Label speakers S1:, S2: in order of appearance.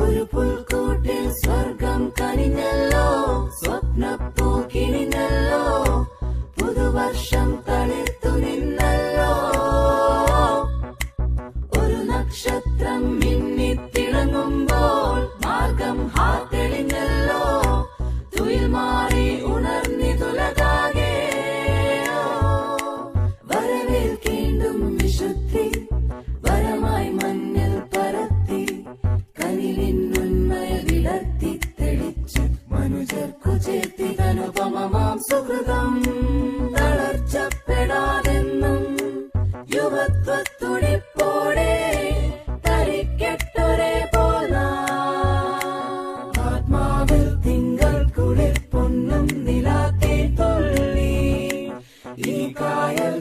S1: ഒരു പുൽക്കൂട്ടിൽ സ്വർഗം കനിഞ്ഞല്ലോ സ്വപ്ന കിണിഞ്ഞല്ലോ പുതുവർഷം തളിർത്തു നിന്നല്ലോ. ഒരു നക്ഷത്രം വിളർത്തിത്തെളിച്ചു മനുജർക്കു ചേർത്തിതനുപമമാം സുഹൃതം തളർച്ചപ്പെടാതെന്നും യുവത്വത്തുടിപ്പോടെ തരിക്കട്ടൊരേ പോല. ആത്മാവിൽ തിങ്കൾ കുളിർ പൊന്നും നിലാത്തേ തൊള്ളി. ഈ കായൽ